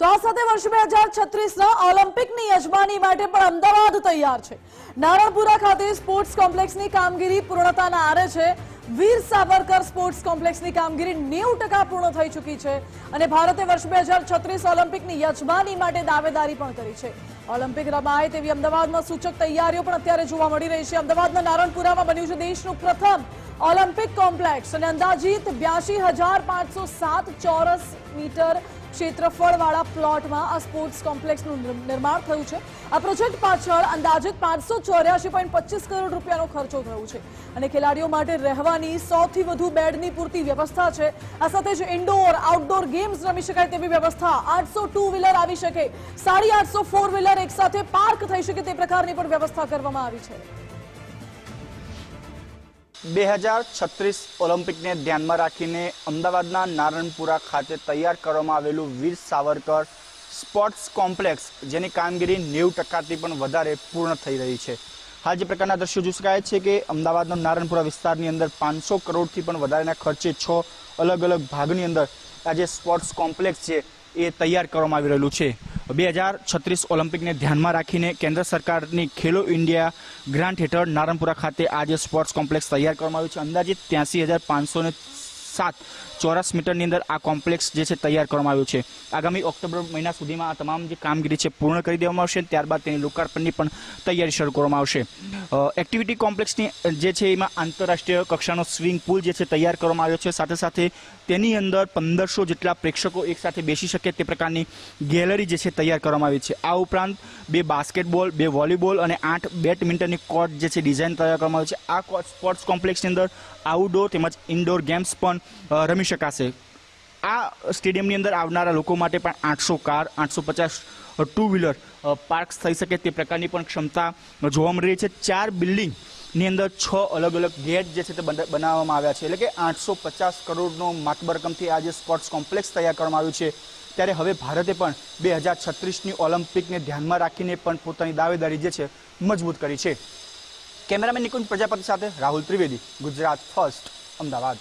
તો સાથે વર્ષ બે હજાર છત્રીસના ઓલિમ્પિકની યજમાની માટે પણ અમદાવાદ તૈયાર છે. નારણપુરા ખાતે સ્પોર્ટ્સ કોમ્પ્લેક્સની કામગીરી પૂર્ણતાના આરે છે. વીર સાવરકર સ્પોર્ટ્સ કોમ્પ્લેક્સની કામગીરી નેવું ટકા પૂર્ણ થઈ ચૂકી છે અને ભારતે વર્ષ હજાર છત્રીસ ઓલિમ્પિકની યજમાની માટે દાવેદારી પણ કરી છે. ઓલિમ્પિક રમાય તેવી અમદાવાદમાં સૂચક તૈયારીઓ પણ અત્યારે જોવા મળી રહી છે. અમદાવાદના નારણપુરામાં બન્યું છે દેશનું પ્રથમ ઓલિમ્પિક કોમ્પ્લેક્સ અને અંદાજિત બ્યાસી હજાર પાંચસો સાત ચોરસ મીટર ક્ષેત્રફળવાળા પ્લોટમાં આ સ્પોર્ટ્સ કોમ્પ્લેક્સનું નિર્માણ થયું છે. આ પ્રોજેક્ટ પાછળ અંદાજિત પાંચસો ચોર્યાસી પોઈન્ટ પચીસ કરોડ રૂપિયાનો ખર્ચો થયો છે. અને ખેલાડીઓ માટે રહેવાની સૌથી વધુ બેડની પૂરતી વ્યવસ્થા છે. આ સાથે જ ઇન્ડોર આઉટડોર ગેમ્સ રમી શકાય તેવી વ્યવસ્થા. આઠસો ટુ વ્હીલર આવી શકે. સાડી આઠસો ફોર વ્હીલર એકસાથે પાર્ક થઈ શકે તે પ્રકારની પણ વ્યવસ્થા કરવામાં આવી છે. બે હજાર છત્રીસ ઓલિમ્પિકને ધ્યાનમાં રાખીને અમદાવાદના નારણપુરા ખાતે તૈયાર કરવામાં આવેલું વીર સાવરકર સ્પોર્ટ્સ કોમ્પ્લેક્સ, જેની કામગીરી નેવું ટકાથી પણ વધારે પૂર્ણ થઈ રહી છે. હાલ જે પ્રકારના દ્રશ્યો જોઈ શકાય છે કે અમદાવાદના નારણપુરા વિસ્તારની અંદર પાંચસો કરોડથી પણ વધારેના ખર્ચે છ અલગ અલગ ભાગની અંદર આ જે સ્પોર્ટ્સ કોમ્પ્લેક્સ છે એ તૈયાર કરવામાં આવી રહેલું છે. બે હજાર છત્રીસ ઓલિમ્પિકને ધ્યાનમાં રાખીને કેન્દ્ર સરકારની ખેલો ઇન્ડિયા ગ્રાન્ટ હેઠળ નારણપુરા ખાતે આજે સ્પોર્ટ્સ કોમ્પ્લેક્સ તૈયાર કરવામાં આવ્યું છે. અંદાજિત ત્યાંસી હજાર પાંચસો સાત ચોરસ મીટરની અંદર આ કોમ્પ્લેક્સ જે છે તૈયાર કરવામાં આવ્યું છે. આગામી ઓક્ટોબર મહિના સુધીમાં આ તમામ જે કામગીરી છે પૂર્ણ કરી દેવામાં આવશે ત્યારબાદ તેની લોકાર્પણની પણ તૈયારી શરૂ કરવામાં આવશે. એક્ટિવિટી કોમ્પ્લેક્સની જે છે એમાં આંતરરાષ્ટ્રીય કક્ષાનો સ્વિમિંગ પુલ જે છે તૈયાર કરવામાં આવ્યો છે. સાથે સાથે તેની અંદર પંદરસો જેટલા પ્રેક્ષકો એકસાથે બેસી શકે તે પ્રકારની ગેલેરી જે છે તૈયાર કરવામાં આવી છે. આ ઉપરાંત બે બાસ્કેટબોલ, બે વોલીબોલ અને આઠ બેડમિન્ટનની કોર્ટ જે છે ડિઝાઇન તૈયાર કરવામાં આવી છે. આ સ્પોર્ટ્સ કોમ્પ્લેક્સની અંદર આઉટડોર તેમજ ઇન્ડોર ગેમ્સ પણ રમી શકાશે. આ સ્ટેડિયમની અંદર આવનારા લોકો માટે પણ આઠસો કાર, આઠસો પચાસ ટુ વ્હીલર પાર્ક્સ થઈ શકે તે પ્રકારની પણ ક્ષમતા જોવા મળી રહી છે. ચાર બિલ્ડિંગની અંદર છ અલગ અલગ ગેટ જે છે તે બનાવવામાં આવ્યા છે. એટલે કે આઠસો પચાસ કરોડનો માતબર રકમથી આ જે સ્પોર્ટ્સ કોમ્પ્લેક્સ તૈયાર કરવામાં આવ્યું છે, ત્યારે હવે ભારતે પણ બે હજાર છત્રીસની ઓલિમ્પિકને ધ્યાનમાં રાખીને પણ પોતાની દાવેદારી જે છે મજબૂત કરી છે. કેમેરામેન નિકુંજ પ્રજાપતિ સાથે રાહુલ ત્રિવેદી, ગુજરાત ફર્સ્ટ, અમદાવાદ.